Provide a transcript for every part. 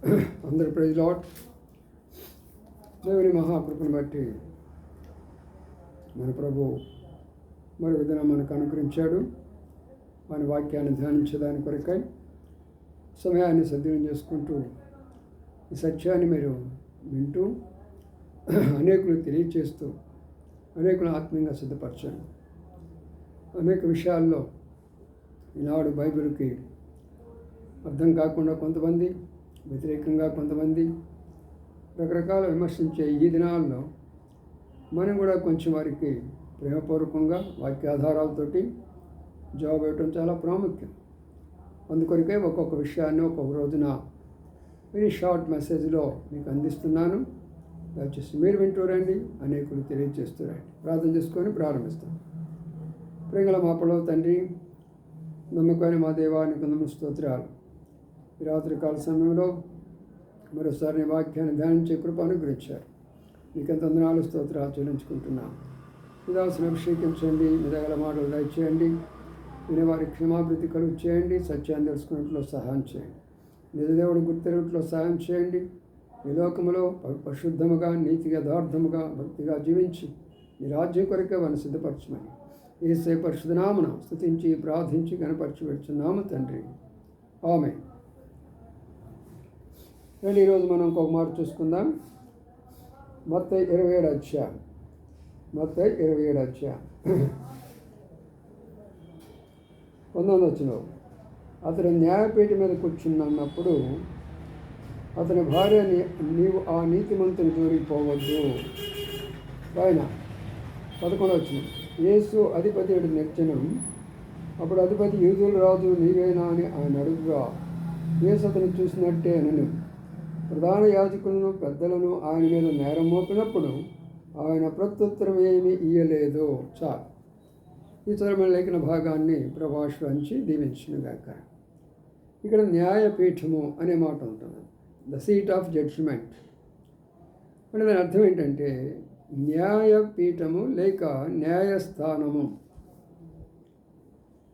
అందరి ప్రజలో దేవుని మహాకృపను బట్టి మన ప్రభు మరి విధంగా మనకు అనుగ్రహించాడు. మన వాక్యాన్ని ధ్యానించడానికి కొరకై సమయాన్ని సద్వినియోగం చేసుకుంటూ ఈ సత్యాన్ని మీరు వింటూ అనేకులు తెలియచేస్తూ అనేకులు ఆత్మీయంగా సిద్ధపరచాను అనేక విషయాల్లో ఈనాడు బైబిల్కి అర్థం కాకుండా కొంతమంది వ్యతిరేకంగా కొంతమంది రకరకాల విమర్శించే ఈ దినాల్లో మనం కూడా కొంచెం వారికి ప్రేమపూర్వకంగా వాక్యాధారాలతోటి జవాబు ఇవ్వటం చాలా ప్రాముఖ్యం. అందుకొరకే ఒక్కొక్క విషయాన్ని ఒక్కొక్క రోజున వెరీ షార్ట్ మెసేజ్లో మీకు అందిస్తున్నాను. దయచేసి మీరు వింటూ రండి అనేకులు తెలియజేస్తూ రండి. ప్రార్థన చేసుకొని ప్రారంభిస్తాం. ప్రేంగల మాపలో తండ్రి నమ్మకమైన మా దేవానికి నమ్మ స్తోత్రాలు. రాత్రికాల సమయంలో మరోసారి నీ వాక్యాన్ని ధ్యానించే కృప అనుగ్రహించారు. మీకెంత వందనాలు స్తోత్ర చెల్లించుకుంటున్నాం. విధాల్సిన అభిషేకించండి మీ దగ్గర మాటలు దయచేయండి వినేవారి క్షమాభివృద్ధి కలుగు చేయండి సత్యాన్ని తెలుసుకున్నట్లో సహాయం చేయండి. నిజదేవుడు గుర్తెరుగుట్లో సహాయం చేయండి. ఈ లోకంలో పరిశుద్ధముగా నీతిగా యథార్థముగా భక్తిగా జీవించి మీ రాజ్యం కొరకే వారిని సిద్ధపరచమని. ఏసే పరిశుధనామన స్థుతించి ప్రార్థించి కనపరిచి పెడుచున్నాము తండ్రి. ఆమె వెళ్ళి ఈరోజు మనం ఇంకొక మాట చూసుకుందాం. మొత్తం ఇరవై ఏడు అధ్యాయం. మొత్తం ఇరవై ఏడు అధ్యాయం. పంతొమ్మిది వచ్చిన అతను న్యాయపీఠ మీద కూర్చున్నప్పుడు అతని భార్య నీవు ఆ నీతిమంతుని దూరిపోవద్దు పోవద్దు. ఆయన పదకొండు వచ్చిన. యేసు అధిపతి నిర్చనం అప్పుడు అధిపతి యూదులు రాజు నీవేనా అని ఆయన అడుగుగా యేసు అతను చూసినట్టే నన్ను ప్రధాన యాజకులను పెద్దలను ఆయన మీద నేరం మోపినప్పుడు ఆయన ప్రత్యుత్తరం ఏమీ ఇయ్యలేదు. చా. ఈ చరమైన లేఖన భాగాన్ని ప్రభాష్వంచి దీవించినగాక ఇక్కడ న్యాయపీఠము అనే మాట ఉంటుంది. ద సీట్ ఆఫ్ జడ్జిమెంట్ అంటే దాని అర్థం ఏంటంటే న్యాయపీఠము లేక న్యాయస్థానము.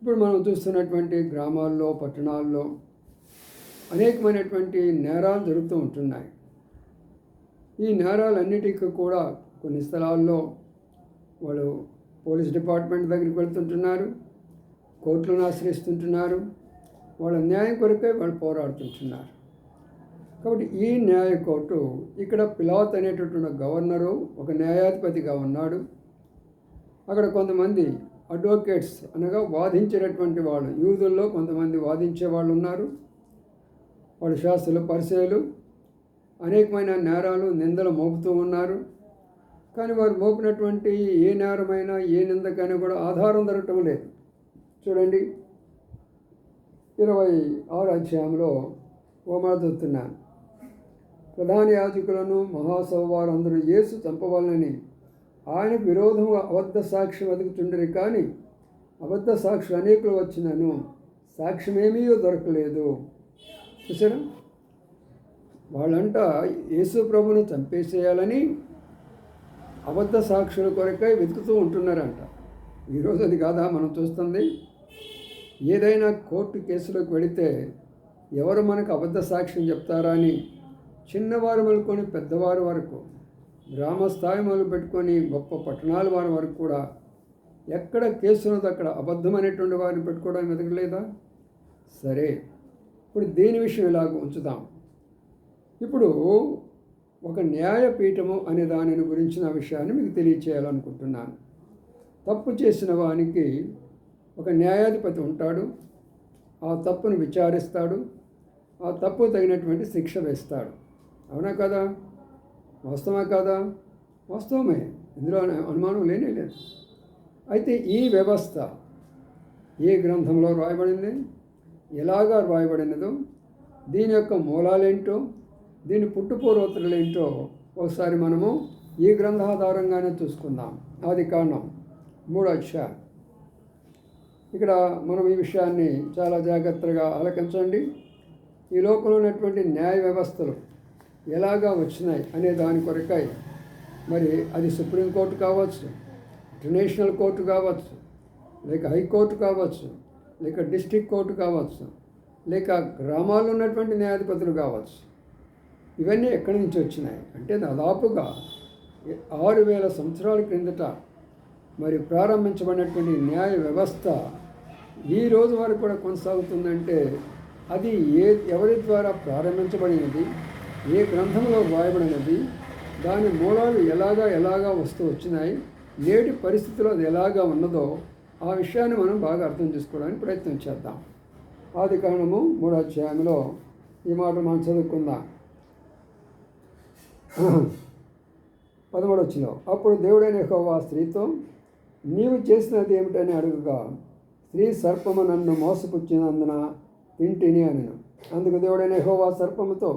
ఇప్పుడు మనం చూస్తున్నటువంటి గ్రామాల్లో పట్టణాల్లో అనేకమైనటువంటి నేరాలు జరుగుతూ ఉంటున్నాయి. ఈ నేరాలన్నిటికీ కూడా కొన్ని స్థలాల్లో వాళ్ళు పోలీస్ డిపార్ట్మెంట్ దగ్గరికి వెళ్తుంటున్నారు కోర్టులను ఆశ్రయిస్తుంటున్నారు వాళ్ళ న్యాయం కొరకే వాళ్ళు పోరాడుతుంటున్నారు. కాబట్టి ఈ న్యాయ కోర్టు ఇక్కడ పిలాత్ అనేటటువంటి గవర్నరు ఒక న్యాయాధిపతిగా ఉన్నాడు. అక్కడ కొంతమంది అడ్వకేట్స్ అనగా వాదించేటటువంటి వాళ్ళు యూదుల్లో కొంతమంది వాదించే వాళ్ళు ఉన్నారు. వాళ్ళు శాస్త్రులు పరిచయాలు అనేకమైన నేరాలు నిందలు మోపుతూ ఉన్నారు. కానీ వారు మోపినటువంటి ఏ నేరమైనా ఏ నిందకైనా కూడా ఆధారం దొరకటం లేదు. చూడండి ఇరవై ఆరు అధ్యాయంలో ఓమాదుతున్నాను ప్రధాన యాజకులను మహాసభ వారందరూ యేసు చంపవాలని ఆయనకు విరోధంగా అబద్ధ సాక్ష్యం వెతుకుతుండరు కానీ అబద్ధ సాక్షులు అనేకులు వచ్చినను సాక్ష్యమేమీ దొరకలేదు. చూసారా? వాళ్ళంట యేసు ప్రభుని చంపేసేయాలని అబద్ధ సాక్షుల కొరకై వెతుకుతూ ఉంటున్నారంట. ఈరోజు అది కాదా మనం చూస్తుంది? ఏదైనా కోర్టు కేసులోకి వెళితే ఎవరు మనకు అబద్ధ సాక్ష్యం చెప్తారా అని చిన్నవారు మొదలుకొని పెద్దవారి వరకు గ్రామ స్థాయి పెట్టుకొని గొప్ప పట్టణాల వారి వరకు కూడా ఎక్కడ కేసు ఉన్నదో అక్కడ అబద్ధమైనటువంటి వారిని పెట్టుకోవడానికి వెతకలేదా? సరే ఇప్పుడు దేని విషయం ఇలాగ ఉంచుదాం? ఇప్పుడు ఒక న్యాయపీఠము అనే దానిని గురించిన విషయాన్ని మీకు తెలియచేయాలనుకుంటున్నాను. తప్పు చేసిన వానికి ఒక న్యాయాధిపతి ఉంటాడు. ఆ తప్పును విచారిస్తాడు. ఆ తప్పు తగినటువంటి శిక్ష వేస్తాడు. అవునా కదా? వాస్తవమే కదా? వాస్తవమే. ఇందులో అనుమానం లేనే లేదు. అయితే ఈ వ్యవస్థ ఏ గ్రంథంలో రాయబడింది? ఎలాగా రాయబడినదో దీని యొక్క మూలాలేంటో దీని పుట్టుపూర్వతలేంటో ఒకసారి మనము ఈ గ్రంథాధారంగానే చూసుకుందాం. ఆది కారణం మూడు అధ్యాయం. ఇక్కడ మనం ఈ విషయాన్ని చాలా జాగ్రత్తగా ఆలకించండి. ఈ లోకంలో ఉన్నటువంటి న్యాయ వ్యవస్థలు ఎలాగా వచ్చినాయి అనే దాని కొరకై మరి అది సుప్రీంకోర్టు కావచ్చు ఇంటర్నేషనల్ కోర్టు కావచ్చు లేక హైకోర్టు కావచ్చు లేక డిస్టిక్ కోర్టు కావచ్చు లేక గ్రామాల్లో ఉన్నటువంటి న్యాయాధిపతులు కావచ్చు ఇవన్నీ ఎక్కడి నుంచి వచ్చినాయి? అంటే దాదాపుగా ఆరు వేల సంవత్సరాల క్రిందట మరి ప్రారంభించబడినటువంటి న్యాయ వ్యవస్థ ఈ రోజు వరకు కూడా కొనసాగుతుందంటే అది ఏ ఎవరి ద్వారా ప్రారంభించబడినది ఏ గ్రంథంలో వ్రాయబడినది దాని మూలాలు ఎలాగా ఎలాగా వస్తూ వచ్చినాయి నేటి పరిస్థితిలో అది ఎలాగా ఉన్నదో ఆ విషయాన్ని మనం బాగా అర్థం చేసుకోవడానికి ప్రయత్నం చేద్దాం. ఆది కారణము మూడో అధ్యాయంలో ఈ మాట మనం చదువుకుందాం. పదమూడొచ్చిలో అప్పుడు దేవుడైన యెహోవా స్త్రీతో నీవు చేసినది ఏమిటని అడుగుగా స్త్రీ సర్పము నన్ను మోసపుచ్చినందున తింటిని అనను. అందుకు దేవుడైన యెహోవా సర్పముతో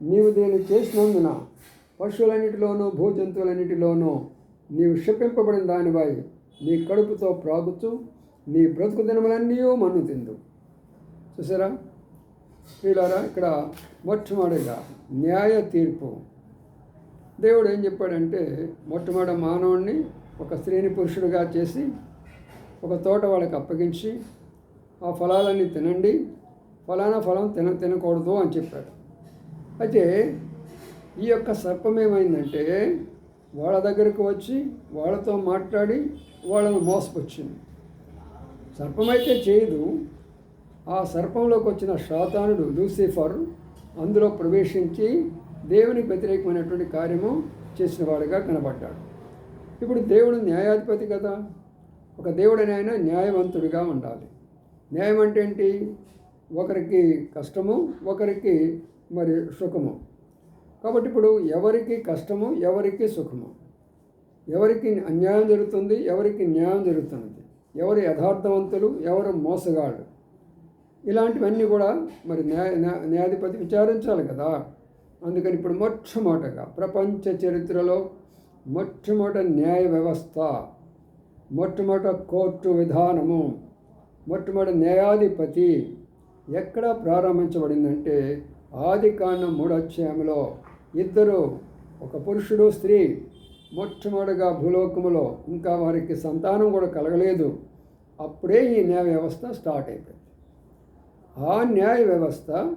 నీవు దీన్ని చేసినందున పశువులన్నిటిలోనూ భూజంతువులన్నిటిలోనూ నీవు క్షిపింపబడిన దానివై నీ కడుపుతో ప్రాగుతూ నీ బ్రతుకు దినములన్నీ మన్ను తిందు. చూసారా? వీళ్ళారా ఇక్కడ మొట్టమొదటిగా న్యాయ తీర్పు. దేవుడు ఏం చెప్పాడంటే మొట్టమొదటి మానవుడిని ఒక స్త్రీని పురుషుడిగా చేసి ఒక తోట వాళ్ళకి అప్పగించి ఆ ఫలాలన్నీ తినండి ఫలానా ఫలం తిన తినకూడదు అని చెప్పాడు. అయితే ఈ యొక్క సర్పం ఏమైందంటే వాళ్ళ దగ్గరకు వచ్చి వాళ్ళతో మాట్లాడి వాళ్ళను మోసపొచ్చింది. సర్పమైతే చేయదు. ఆ సర్పంలోకి వచ్చిన శాతానుడు లూసిఫర్ అందులో ప్రవేశించి దేవునికి వ్యతిరేకమైనటువంటి కార్యము చేసిన వాడిగా కనబడ్డాడు. ఇప్పుడు దేవుడు న్యాయాధిపతి కదా. ఒక దేవుడనైనా న్యాయవంతుడిగా ఉండాలి. న్యాయం అంటే ఏంటి ఒకరికి కష్టము ఒకరికి మరి సుఖము. కాబట్టి ఇప్పుడు ఎవరికి కష్టము ఎవరికి సుఖము? ఎవరికి అన్యాయం జరుగుతుంది ఎవరికి న్యాయం జరుగుతుంది. ఎవరు యథార్థవంతులు ఎవరు మోసగాళ్ళు. ఇలాంటివన్నీ కూడా మరి న్యాయ న్యాయాధిపతి విచారించాలి కదా. అందుకని ఇప్పుడు మొట్టమొదటగా ప్రపంచ చరిత్రలో మొట్టమొదట న్యాయ వ్యవస్థ మొట్టమొదట కోర్టు విధానము మొట్టమొదటి న్యాయాధిపతి ఎక్కడ ప్రారంభించబడిందంటే ఆది కాండం మూడోధ్యాయంలో ఇద్దరు ఒక పురుషుడు స్త్రీ మొట్టమొదటిగా భూలోకములో ఇంకా వారికి సంతానం కూడా కలగలేదు. అప్పుడే ఈ న్యాయ వ్యవస్థ స్టార్ట్ అయిపోయింది. ఆ న్యాయ వ్యవస్థ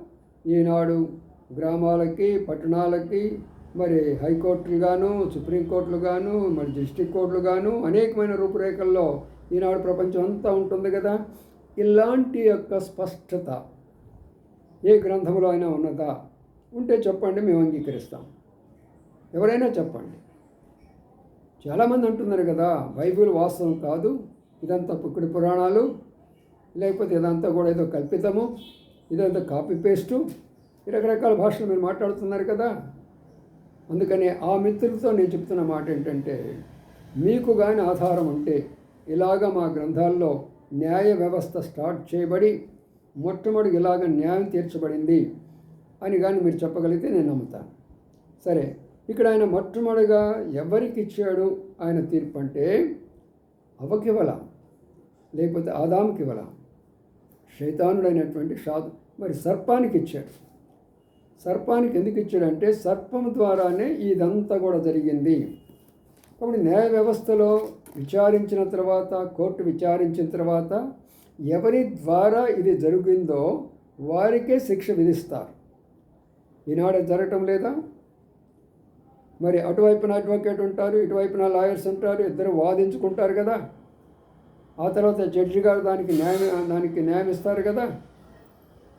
ఈనాడు గ్రామాలకి పట్టణాలకి మరి హైకోర్టులు గాను సుప్రీంకోర్టులు గాను మరి డిస్టిక్ కోర్టులు గాను అనేకమైన రూపురేఖల్లో ఈనాడు ప్రపంచం అంతా ఉంటుంది కదా. ఇలాంటి యొక్క స్పష్టత ఏ గ్రంథంలో అయినా ఉన్నదా? ఉంటే చెప్పండి మేము అంగీకరిస్తాం. ఎవరైనా చెప్పండి. చాలామంది అంటున్నారు కదా బైబిల్ వాస్తవం కాదు ఇదంతా పుక్కుడి పురాణాలు లేకపోతే ఇదంతా కూడా ఏదో కల్పితము ఇదంతా కాపీ పేస్టు ఈ రకరకాల భాషలు మీరు మాట్లాడుతున్నారు కదా. అందుకని ఆ మిత్రులతో నేను చెప్తున్న మాట ఏంటంటే మీకు కానీ ఆధారం ఉంటే ఇలాగ మా గ్రంథాల్లో న్యాయ వ్యవస్థ స్టార్ట్ చేయబడి మొట్టమొదటి ఇలాగ న్యాయం తీర్చబడింది అని కానీ మీరు చెప్పగలిగితే నేను నమ్ముతాను. సరే ఇక్కడ ఆయన మొట్టమొదటిగా ఎవరికి ఇచ్చాడు ఆయన తీర్పు అంటే అవకివల లేకపోతే ఆదాముకివల శైతానుడైనటువంటి షాదు మరి సర్పానికి ఇచ్చాడు. సర్పానికి ఎందుకు ఇచ్చాడంటే సర్పం ద్వారానే ఇదంతా కూడా జరిగింది. కాబట్టి న్యాయ వ్యవస్థలో విచారించిన తర్వాత కోర్టు విచారించిన తర్వాత ఎవరి ద్వారా ఇది జరిగిందో వారికే శిక్ష విధిస్తారు. ఈనాడు జరగటం లేదా? మరి అటువైపున అడ్వకేట్ ఉంటారు ఇటువైపున లాయర్స్ ఉంటారు ఇద్దరు వాదించుకుంటారు కదా. ఆ తర్వాత జడ్జి గారు దానికి న్యాయం దానికి న్యాయం ఇస్తారు కదా.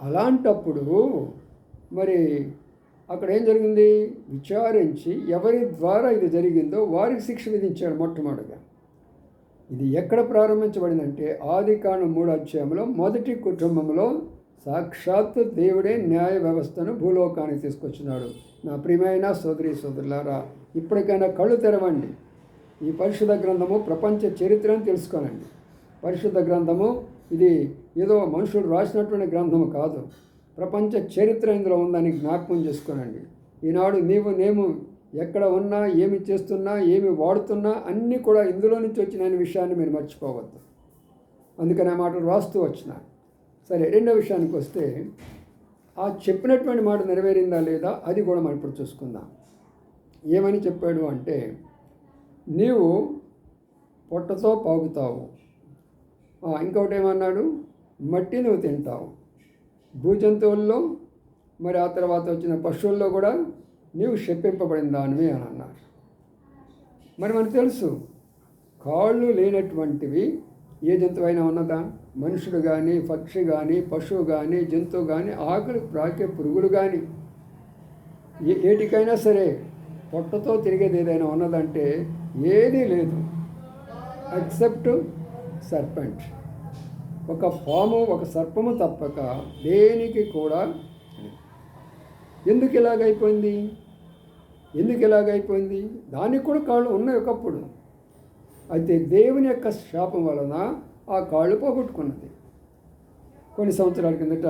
అలాంటప్పుడు మరి అక్కడ ఏం జరిగింది? విచారించి ఎవరి ద్వారా ఇది జరిగిందో వారికి శిక్ష విధించాడు మొట్టమొదటిగా. ఇది ఎక్కడ ప్రారంభించబడిందంటే ఆది కాండం మూడు అధ్యాయంలో మొదటి కుటుంబంలో సాక్షాత్తు దేవుడే న్యాయ వ్యవస్థను భూలోకానికి తీసుకొచ్చినాడు. నా ప్రియమైన సోదరి సోదరులారా ఇప్పటికైనా కళ్ళు తెరవండి. ఈ పరిశుద్ధ గ్రంథము ప్రపంచ చరిత్రను తెలుసుకోనండి. పరిశుద్ధ గ్రంథము ఇది ఏదో మనుషులు రాసినటువంటి గ్రంథము కాదు. ప్రపంచ చరిత్ర ఇందులో ఉందని జ్ఞాపకం చేసుకోనండి. ఈనాడు నీవు నేను ఎక్కడ ఉన్నా ఏమి చేస్తున్నా ఏమి వాడుతున్నా అన్నీ కూడా ఇందులో నుంచి వచ్చిన విషయాన్ని మీరు మర్చిపోవద్దు. అందుకని ఆ మాటలు రాస్తూ వచ్చిన సరే రెండో విషయానికి వస్తే ఆ చెప్పినటువంటి మాట నెరవేరిందా లేదా అది కూడా మనం ఇప్పుడు చూసుకుందాం. ఏమని చెప్పాడు అంటే నీవు పొట్టతో పాగుతావు. ఇంకొకటి ఏమన్నాడు? మట్టి నువ్వు తింటావు. భూజంతువుల్లో మరి ఆ తర్వాత వచ్చిన పశువుల్లో కూడా నీవు శప్పింపబడిన దానివి అని అన్నారు. మరి మనకు తెలుసు కాళ్ళు లేనటువంటివి ఏ జంతువైనా ఉన్నదా? మనుషుడు కానీ పక్షి కానీ పశువు కానీ జంతువు కానీ ఆకులు ప్రాకే పురుగులు కానీ ఏ ఏటికైనా సరే పొట్టతో తిరిగేది ఏదైనా ఉన్నదంటే ఏదీ లేదు. Except serpent. ఒక పాము ఒక సర్పము తప్పక దేనికి కూడా ఎందుకు ఇలాగైపోయింది? ఎందుకు ఇలాగైపోయింది? దానికి కూడా కాళ్ళు ఉన్నాయి ఒకప్పుడు. అయితే దేవుని యొక్క శాపం వలన ఆ కాళ్ళు పోగొట్టుకున్నది. కొన్ని సంవత్సరాల కిందట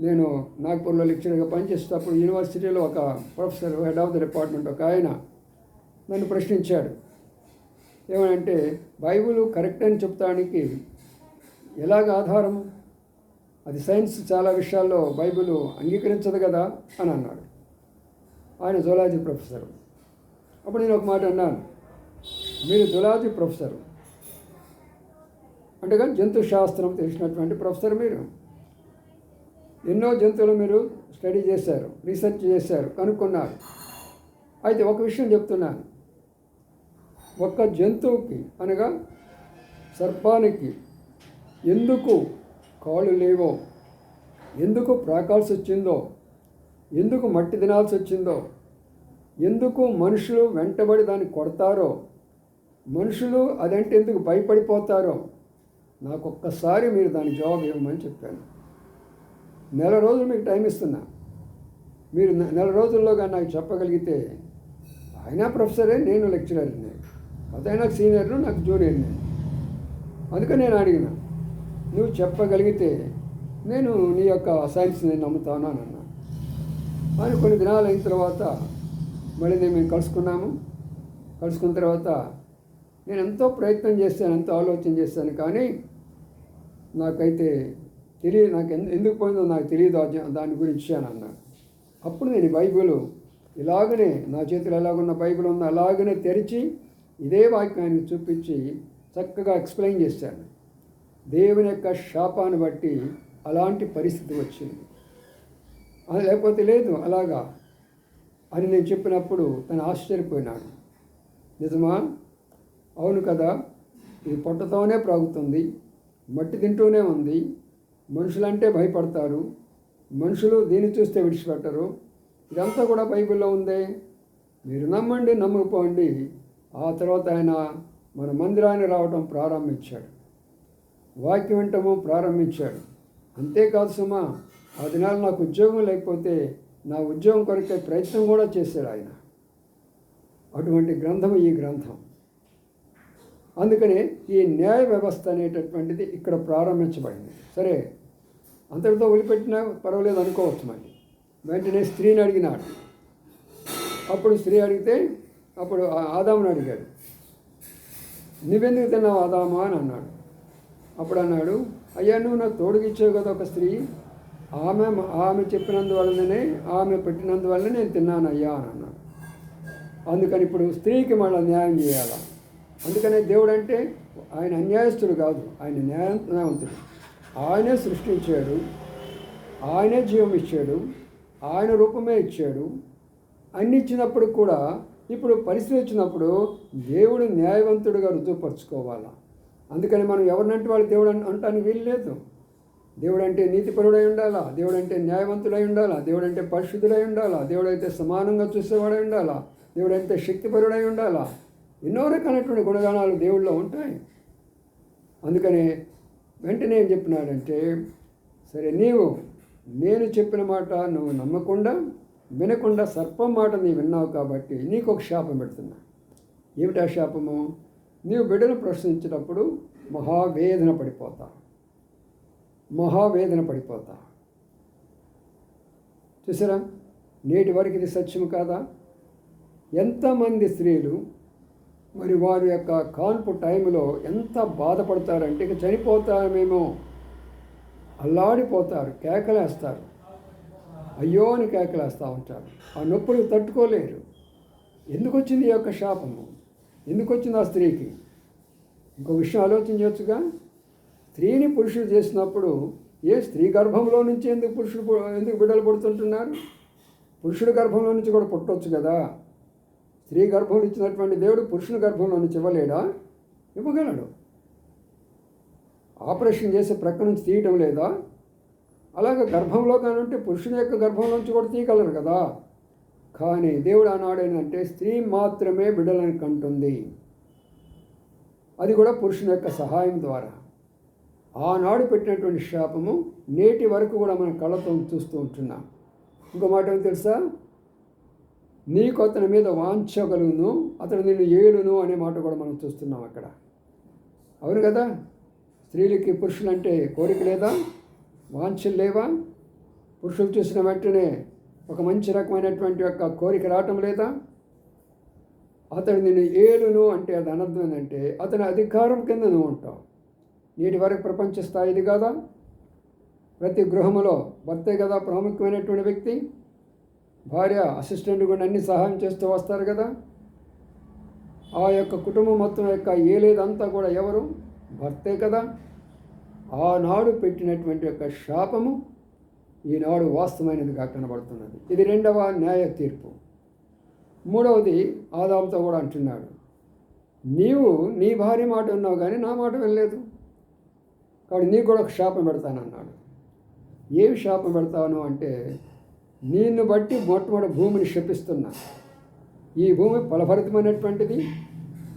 నేను నాగ్పూర్లో లెక్చరర్గా పనిచేసేటప్పుడు యూనివర్సిటీలో ఒక professor head of the department ఒక ఆయన నన్ను ప్రశ్నించాడు. ఏమనంటే బైబుల్ కరెక్ట్ అని చెప్తానికి ఎలాగ ఆధారం? అది సైన్స్ చాలా విషయాల్లో బైబిల్ అంగీకరించదు కదా అని అన్నాడు. ఆయన జులాజీ ప్రొఫెసర్. అప్పుడు నేను ఒక మాట అన్నాను. మీరు జులాజీ ప్రొఫెసర్. అంటే కానీ జంతు శాస్త్రం తెలిసినటువంటి ప్రొఫెసర్ మీరు. ఎన్నో జంతువులు మీరు స్టడీ చేశారు రీసెర్చ్ చేశారు కనుక్కున్నారు. అయితే ఒక విషయం చెప్తున్నాను. ఒక్క జంతువుకి అనగా సర్పానికి ఎందుకు కాళ్ళు లేవో ఎందుకు ప్రాకాల్సి వచ్చిందో ఎందుకు మట్టి తినాల్సి వచ్చిందో ఎందుకు మనుషులు వెంటబడి దాన్ని కొడతారో మనుషులు అదంటే ఎందుకు భయపడిపోతారో? నాకు ఒక్కసారి మీరు దాని జవాబు ఇవ్వమని చెప్పాను. నెల రోజులు మీకు టైం ఇస్తున్నా. మీరు నెల రోజుల్లో కానీ నాకు చెప్పగలిగితే ఆయన ప్రొఫెసరే నేను లెక్చరర్ని. అతను నాకు సీనియర్లు నాకు జూనియర్ని. అందుకని నేను అడిగిన నువ్వు చెప్పగలిగితే నేను నీ యొక్క సైన్స్ని నమ్ముతాను అని అన్నా. అని కొన్ని దినాలు అయిన తర్వాత మళ్ళీ నేను మేము కలుసుకున్నాము. కలుసుకున్న తర్వాత నేను ఎంతో ప్రయత్నం చేశాను ఎంతో ఆలోచన చేశాను కానీ నాకైతే తెలియదు నాకు ఎందు- ఎందుకు పోయిందో నాకు తెలియదు దాని గురించి అని అన్నాడు అప్పుడు నేను బైబిల్ ఇలాగనే నా చేతిలో ఎలాగున్న బైబిల్ ఉన్న అలాగనే తెరిచి ఇదే వాక్యాన్ని చూపించి చక్కగా ఎక్స్ప్లెయిన్ చేశాను. దేవుని యొక్క శాపాన్ని బట్టి అలాంటి పరిస్థితి వచ్చింది. అది లేకపోతే లేదు అలాగా అని నేను చెప్పినప్పుడు తను ఆశ్చర్యపోయినాడు. నిజమా? అవును కదా ఇది పొట్టతోనే ప్రాగుతుంది మట్టి తింటూనే ఉంది మనుషులంటే భయపడతారు మనుషులు దీన్ని చూస్తే విడిచిపెట్టరు ఇదంతా కూడా బైబిల్లో ఉందే. మీరు నమ్మండి నమ్మకపోండి ఆ తర్వాత ఆయన మన మందిరాన్ని రావడం ప్రారంభించాడు. వాక్యం వింటము ప్రారంభించాడు. అంతేకాదు సుమా ఆ దినాలు నాకు ఉద్యోగం లేకపోతే నా ఉద్యోగం కొరకే ప్రయత్నం కూడా చేశాడు ఆయన. అటువంటి గ్రంథం ఈ గ్రంథం. అందుకనే ఈ న్యాయ వ్యవస్థ అనేటటువంటిది ఇక్కడ ప్రారంభించబడింది. సరే అంతటితో వదిలిపెట్టినా పర్వాలేదు అనుకోవచ్చు మళ్ళీ వెంటనే స్త్రీని అడిగినాడు. అప్పుడు స్త్రీ అడిగితే అప్పుడు ఆ- ఆదాముని అడిగాడు. నువ్వెందుకు తిన్నావు ఆదామా? అని అన్నాడు. అప్పుడు అన్నాడు అయ్యా నువ్వు నాకు తోడుగిచ్చావు కదా ఒక స్త్రీ. ఆమె ఆమె చెప్పినందువల్లనే ఆమె పెట్టినందువల్లనే నేను తిన్నాను అయ్యా అని అన్నాడు. అందుకని ఇప్పుడు స్త్రీకి మళ్ళీ న్యాయం చేయాలా? అందుకనే దేవుడు అంటే ఆయన అన్యాయస్తుడు కాదు ఆయన న్యాయవంతుడు. ఆయనే సృష్టించాడు ఆయనే జీవం ఇచ్చాడు ఆయన రూపమే ఇచ్చాడు. అన్ని ఇచ్చినప్పుడు కూడా ఇప్పుడు పరిస్థితి వచ్చినప్పుడు దేవుడు న్యాయవంతుడిగా రుజువుపరుచుకోవాలా? అందుకని మనం ఎవరినంటే వాళ్ళు దేవుడు అంటానికి వీలు లేదు. దేవుడు అంటే నీతిపరుడై ఉండాలా? దేవుడు అంటే న్యాయవంతుడై ఉండాలా? దేవుడు అంటే పరిశుద్ధుడై ఉండాలా? దేవుడు అయితే సమానంగా చూసేవాడై ఉండాలా? దేవుడు అంటే శక్తిపరుడై ఉండాలా? ఎన్నో రకాలైనటువంటి గుణగణాలు దేవుళ్ళలో ఉంటాయి. అందుకనే వెంటనే ఏం చెప్పినాడంటే సరే నీవు నేను చెప్పిన మాట నువ్వు నమ్మకుండా వినకుండా సర్పం మాట నీ విన్నావు కాబట్టి నీకు ఒక శాపం పెడుతున్నా. ఏమిటా శాపము? నీవు బిడ్డను ప్రశ్నించినప్పుడు మహావేదన పడిపోతా. మహావేదన పడిపోతా. చూసారా? నేటి వరకు ఇది సత్యం కాదా? ఎంతమంది స్త్రీలు మరి వారి యొక్క కాన్పు టైంలో ఎంత బాధపడతారంటే ఇక చనిపోతామేమో. అల్లాడిపోతారు కేకలేస్తారు. అయ్యో అని కేకలేస్తూ ఉంటారు. ఆ నొప్పులు తట్టుకోలేరు. ఎందుకు వచ్చింది ఈ యొక్క శాపము? ఎందుకు వచ్చింది ఆ స్త్రీకి? ఇంకో విషయం ఆలోచించవచ్చుగా స్త్రీని పురుషుడు చేసినప్పుడు ఏ స్త్రీ గర్భంలో నుంచి ఎందుకు పురుషుడు ఎందుకు బిడ్డలు పుడుతుంటున్నారు? పురుషుడు గర్భంలో నుంచి కూడా పుట్టవచ్చు కదా. స్త్రీ గర్భంలో ఇచ్చినటువంటి దేవుడు పురుషుని గర్భంలో నుంచి ఇవ్వలేడా? ఇవ్వగలడు. ఆపరేషన్ చేసే ప్రక్క నుంచి తీయటం లేదా? అలాగే గర్భంలో కానుంటే పురుషుని యొక్క గర్భంలోంచి కూడా తీయగలరు కదా. కానీ దేవుడు ఆనాడు ఏంటంటే స్త్రీ మాత్రమే బిడ్డలను కంటుంది. అది కూడా పురుషుని యొక్క సహాయం ద్వారా. ఆనాడు పెట్టినటువంటి శాపము నేటి వరకు కూడా మనం కళ్ళతో చూస్తూ ఉంటున్నాం. ఇంకో మాట తెలుసా? నీకు అతని మీద వాంఛగలును అతడు నిన్ను ఏలును అనే మాట కూడా మనం చూస్తున్నాం అక్కడ. అవును కదా? స్త్రీలకి పురుషులంటే కోరిక లేదా? వాంఛలు లేవా? పురుషులు చూసిన వెంటనే ఒక మంచి రకమైనటువంటి యొక్క కోరిక రావటం లేదా? అతడు నిన్ను ఏలును అంటే అది అనర్థం ఏంటంటే అతని అధికారం కింద నువ్వు ఉంటావు. నేటి వరకు ప్రపంచ స్థాయిది కదా? ప్రతి గృహములో భర్తే కదా ప్రాముఖ్యమైనటువంటి వ్యక్తి? భార్య అసిస్టెంట్ కూడా అన్ని సహాయం చేస్తూ వస్తారు కదా. ఆ యొక్క కుటుంబం మొత్తం యొక్క ఏలేదంతా కూడా ఎవరు? భర్తే కదా. ఆనాడు పెట్టినటువంటి యొక్క శాపము ఈనాడు వాస్తవమైనదిగా కనబడుతున్నది. ఇది రెండవ న్యాయ తీర్పు. మూడవది ఆదాంతో కూడా అంటున్నాడు. నీవు నీ భార్య మాట ఉన్నావు కానీ నా మాట వినలేదు. కాబట్టి నీకు కూడా ఒక శాపం పెడతానన్నాడు. ఏమి శాపం పెడతాను అంటే నిన్ను బట్టి మొట్టమొదటి భూమిని శపిస్తున్నా ఈ భూమి ఫలభరితమైనటువంటిది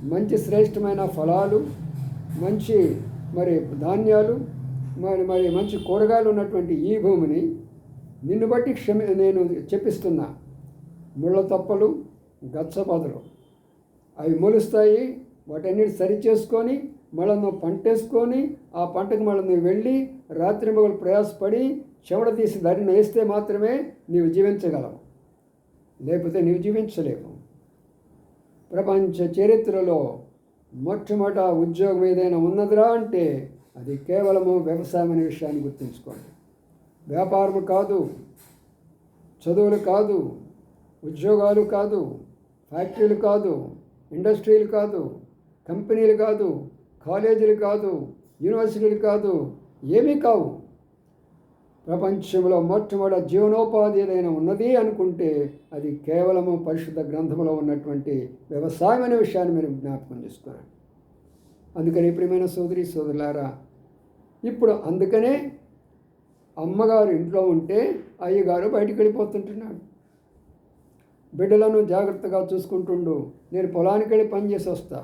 మంచి శ్రేష్టమైన ఫలాలు మంచి మరి ధాన్యాలు మరి మరి మంచి కూరగాయలు ఉన్నటువంటి ఈ భూమిని నిన్ను బట్టి క్షమి నేను చెప్పిస్తున్నా ముళ్ళ తప్పలు గచ్చపదలు అవి మొలుస్తాయి వాటన్నిటి సరి చేసుకొని మళ్ళీ నువ్వు పంటేసుకొని ఆ పంటకు మళ్ళీ నువ్వు వెళ్ళి రాత్రి మొగలు ప్రయాసపడి చెమట తీసి దారిని వేస్తే మాత్రమే నీవు జీవించగలవు. లేకపోతే నీవు జీవించలేవు. ప్రపంచ చరిత్రలో మొట్టమొదట ఉద్యోగం ఏదైనా ఉన్నదిరా అంటే అది కేవలము వ్యవసాయం అనే విషయాన్ని గుర్తుంచుకోండి. వ్యాపారం కాదు చదువులు కాదు ఉద్యోగాలు కాదు ఫ్యాక్టరీలు కాదు ఇండస్ట్రీలు కాదు కంపెనీలు కాదు కాలేజీలు కాదు యూనివర్సిటీలు కాదు ఏమీ కావు. ప్రపంచంలో మొట్టమొదటి జీవనోపాధి ఏదైనా ఉన్నది అనుకుంటే అది కేవలము పరిశుద్ధ గ్రంథంలో ఉన్నటువంటి వ్యవసాయం అనే విషయాన్ని మీరు జ్ఞాపకం చేసుకోండి అందుకని ప్రియమైన సోదరి సోదరులారా ఇప్పుడు అందుకనే అమ్మగారు ఇంట్లో ఉంటే అయ్యగారు బయటికి వెళ్ళిపోతుంటున్నాడు. బిడ్డలను జాగ్రత్తగా చూసుకుంటుండు నేను పొలానికి వెళ్ళి పని చేసి వస్తా.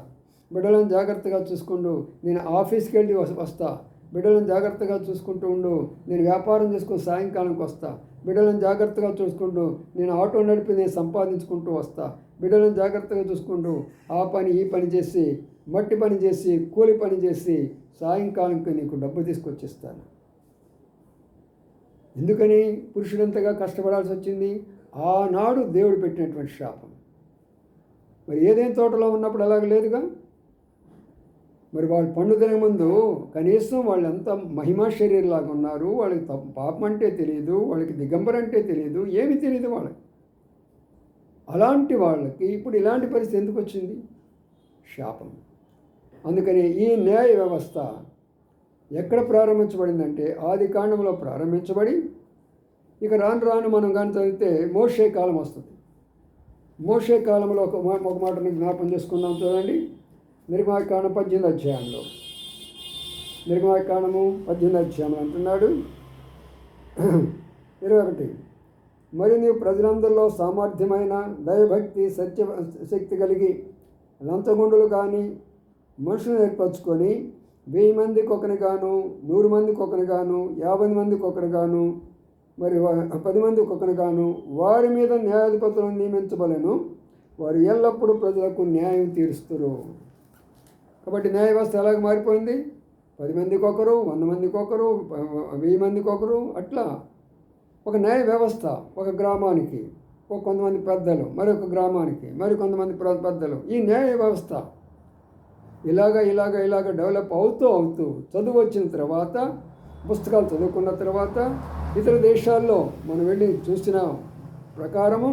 బిడ్డలను జాగ్రత్తగా చూసుకుండు నేను ఆఫీస్కి వెళ్ళి వస్తా. బిడ్డలను జాగ్రత్తగా చూసుకుంటూ ఉండు. నేను వ్యాపారం చేసుకుని సాయంకాలంకి వస్తా. బిడ్డలను జాగ్రత్తగా చూసుకుంటూ నేను ఆటో నడిపి నేను సంపాదించుకుంటూ వస్తా. బిడ్డలను జాగ్రత్తగా చూసుకుంటూ ఆ పని ఈ పని చేసి మట్టి పని చేసి కూలి పని చేసి సాయంకాలంకి నీకు డబ్బు తీసుకొచ్చిస్తాను. ఎందుకని? పురుషుడంతగా కష్టపడాల్సి వచ్చింది. ఆనాడు దేవుడు పెట్టినటువంటి శాపం. మరి ఏదైనా తోటలో ఉన్నప్పుడు అలాగ లేదుగా? మరి వాళ్ళు పండు తినే ముందు కనీసం వాళ్ళంతా మహిమా శరీరంలాగా ఉన్నారు వాళ్ళకి పాపం అంటే తెలియదు వాళ్ళకి దిగంబర అంటే తెలియదు ఏమి తెలియదు వాళ్ళకి. అలాంటి వాళ్ళకి ఇప్పుడు ఇలాంటి పరిస్థితి ఎందుకు వచ్చింది? శాపం. అందుకని ఈ న్యాయ వ్యవస్థ ఎక్కడ ప్రారంభించబడిందంటే ఆది కాండంలో ప్రారంభించబడి ఇక రాను రాను మనం కానీ చదివితే మోషే కాలం వస్తుంది. మోషే కాలంలో ఒక మాట ఒక మాట జ్ఞాపం చేసుకుందాం చూడండి. నిర్మాకాండం పద్దెనిమిది అధ్యాయంలో. నిర్మాకాండము పద్దెనిమిది అధ్యాయం అంటున్నాడు. ఇరవై ఒకటి. మరి నీవు ప్రజలందరిలో సామర్థ్యమైన దయభక్తి సత్య శక్తి కలిగి లంచగొండులు కానీ మనుషులు ఏర్పరచుకొని వెయ్యి మందికి ఒకని గాను నూరు మందికి ఒకని గాను యాభై మందికి ఒకని గాను మరి పది మందికి ఒకని గాను వారి మీద న్యాయాధిపతులను నియమించబలను వారు ఎల్లప్పుడూ ప్రజలకు న్యాయం తీరుస్తారు. కాబట్టి న్యాయ వ్యవస్థ ఎలాగ మారిపోయింది? పది మందికి ఒకరు వంద మందికి ఒకరు వెయ్యి మందికి ఒకరు అట్లా. ఒక న్యాయ వ్యవస్థ ఒక గ్రామానికి ఒక కొంతమంది పెద్దలు మరొక గ్రామానికి మరి కొంతమంది ప్ర- పెద్దలు. ఈ న్యాయ వ్యవస్థ ఇలాగ ఇలాగ ఇలాగ డెవలప్ అవుతూ అవుతూ చదువు వచ్చిన తర్వాత పుస్తకాలు చదువుకున్న తర్వాత ఇతర దేశాల్లో మనం వెళ్ళి చూసిన ప్రకారము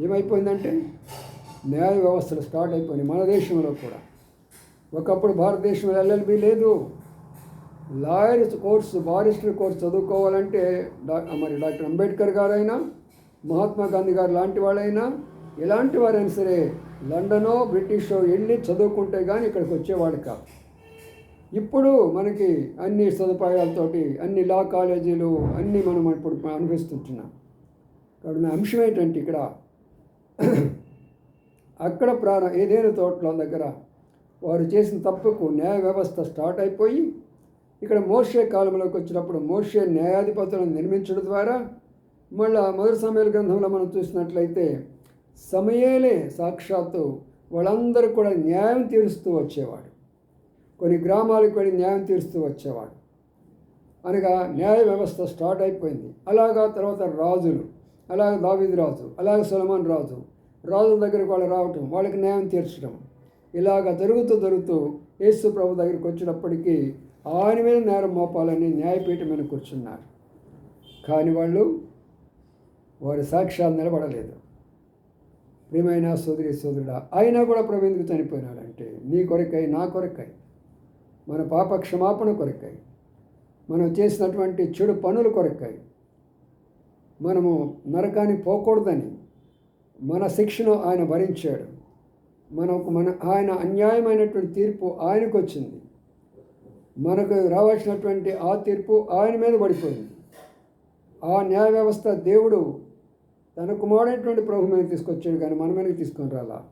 ఏమైపోయిందంటే న్యాయ వ్యవస్థలు స్టార్ట్ అయిపోయినాయి మన దేశంలో కూడా. ఒకప్పుడు భారతదేశంలో ఎల్ఎల్బి లేదు. లాయర్ కోర్స్ బారిస్టర్ కోర్స్ చదువుకోవాలంటే డా మరి డాక్టర్ అంబేద్కర్ గారైనా మహాత్మా గాంధీ గారు లాంటి వాళ్ళైనా ఎలాంటి వారైనా సరే లండనో బ్రిటిషో వెళ్ళి చదువుకుంటే కానీ ఇక్కడికి వచ్చేవాడు కాదు. ఇప్పుడు మనకి అన్ని సదుపాయాలతోటి అన్ని లా కాలేజీలు అన్నీ మనం ఇప్పుడు అనుభవిస్తుంటున్నాం. కాబట్టి నా అంశం ఏంటంటే ఇక్కడ అక్కడ ప్రాణ ఏదైనా తోటల దగ్గర వారు చేసిన తప్పుకు న్యాయ వ్యవస్థ స్టార్ట్ అయిపోయి ఇక్కడ మోషే కాలంలోకి వచ్చినప్పుడు మోషే న్యాయాధిపతులను నిర్మించడం ద్వారా మళ్ళా మొదటి సమయాల గ్రంథంలో మనం చూసినట్లయితే సమయేలే సాక్షాత్తు వాళ్ళందరూ కూడా న్యాయం తీరుస్తూ వచ్చేవాడు. కొన్ని గ్రామాలకు వెళ్ళి న్యాయం తీరుస్తూ వచ్చేవాడు. అనగా న్యాయ వ్యవస్థ స్టార్ట్ అయిపోయింది. అలాగా తర్వాత రాజులు అలాగే దావిది రాజు అలాగే సొలమాన్ రాజు రాజుల దగ్గరికి వాళ్ళు రావటం వాళ్ళకి న్యాయం తీర్చడం ఇలాగ జరుగుతూ జరుగుతూ యేసు ప్రభు దగ్గరికి వచ్చినప్పటికీ ఆయన మీద నేరం మోపాలని న్యాయపీఠం మీద కూర్చున్నారు. కానీ వాళ్ళు వారి సాక్ష్యాలు నిలబడలేదు. ప్రియమైన సోదరి సోదరుడా అయినా కూడా ప్రభు ఎందుకు చనిపోయినాడంటే నీ కొరకై నా కొరకై మన పాప క్షమాపణ కొరకై మనం చేసినటువంటి చెడు పనుల కొరకై మనము నరకానికి పోకూడదని మన శిక్షను ఆయన భరించాడు. మనకు మన ఆయన అన్యాయమైనటువంటి తీర్పు ఆయనకు వచ్చింది మనకు రావాల్సినటువంటి ఆ తీర్పు ఆయన మీద పడిపోయింది. ఆ న్యాయ వ్యవస్థ దేవుడు తన కుమారుడైనటువంటి ప్రభు మీద తీసుకొచ్చాడు కానీ మన మీదకి తీసుకొని రాలా?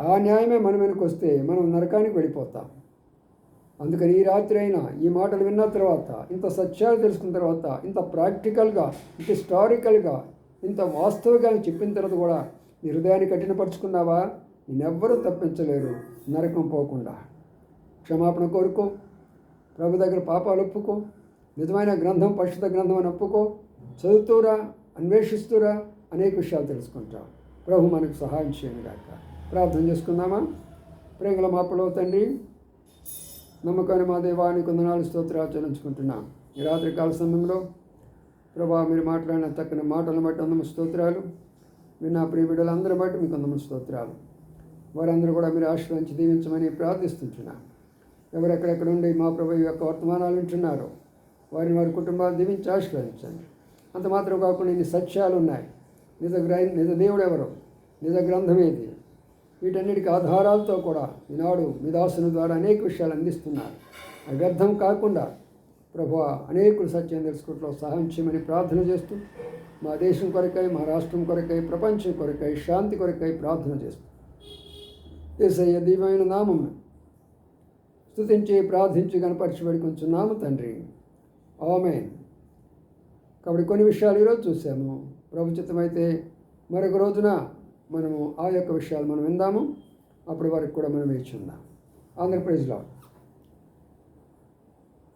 ఆ న్యాయమే మన మీదకి వస్తే మనం నరకానికి వెళ్ళిపోతాం. అందుకని ఈ రాత్రి అయినా ఈ మాటలు విన్న తర్వాత ఇంత సత్యాలు తెలుసుకున్న తర్వాత ఇంత ప్రాక్టికల్గా ఇంత హిస్టారికల్గా ఇంత వాస్తవికంగా చెప్పిన తర్వాత కూడా నీ హృదయాన్ని కఠినపరుచుకున్నావా? నేనెవ్వరూ తప్పించలేరు నరకం పోకుండా. క్షమాపణ కోరుకో ప్రభు దగ్గర పాపాలు ఒప్పుకో నిజమైన గ్రంథం పరిశుద్ధ గ్రంథం అని ఒప్పుకో చదువుతూరా అన్వేషిస్తూరా అనేక విషయాలు తెలుసుకుంటాం. ప్రభు మనకు సహాయం చేయను గాక. ప్రార్థన చేసుకుందామా? ప్రేమల మాపలో తండ్రి నమ్మకాన్ని మా దేవానికి వందనాలు స్తోత్రాలు చెల్లించుకుంటున్నాం. ఈ రాత్రికాల సమయంలో ప్రభా మీరు మాట్లాడిన తక్కిన మాటలను బట్టి అందము స్తోత్రాలు. విన్న ప్రియ బిడ్డలందరూ బట్టి మీకు అందము స్తోత్రాలు. వారందరూ కూడా మీరు ఆశ్రయించి దీవించమని ప్రార్థిస్తుంటున్నాను ఎవరెక్కడెక్కడ ఉండి మా ప్రభు యొక్క వర్తమానాలు వింటున్నారో వారిని వారి కుటుంబాలు దీవించి ఆశ్రయించండి. అంత మాత్రం కాకుండా ఇన్ని సత్యాలు ఉన్నాయి. నిజ గ్రహ నిజ దేవుడు ఎవరు? నిజ గ్రంథం ఏది? వీటన్నిటికి ఆధారాలతో కూడా ఈనాడు మీ దాసుని ద్వారా అనేక విషయాలు అందిస్తున్నారు. అవి వ్యర్థం కాకుండా ప్రభు అనేకులు సత్యం తెలుసుకుంటూ సహాయం చేయమని ప్రార్థన చేస్తూ మా దేశం కొరకై మా రాష్ట్రం కొరకై ప్రపంచం కొరకై శాంతి కొరకై ప్రార్థన చేస్తూ ఏసయ్య దివ్యమైన నామం స్థుతించి ప్రార్థించి కనపరిచిబడి కొంచెం నామ తండ్రి. ఆమె కాబట్టి కొన్ని విషయాలు ఈరోజు చూసాము. ప్రభుత్వమైతే మరొక రోజున మనము ఆ యొక్క విషయాలు మనం విందాము. అప్పటి వరకు కూడా మనం వేచి ఉందాం. ఆంధ్రప్రదేశ్లో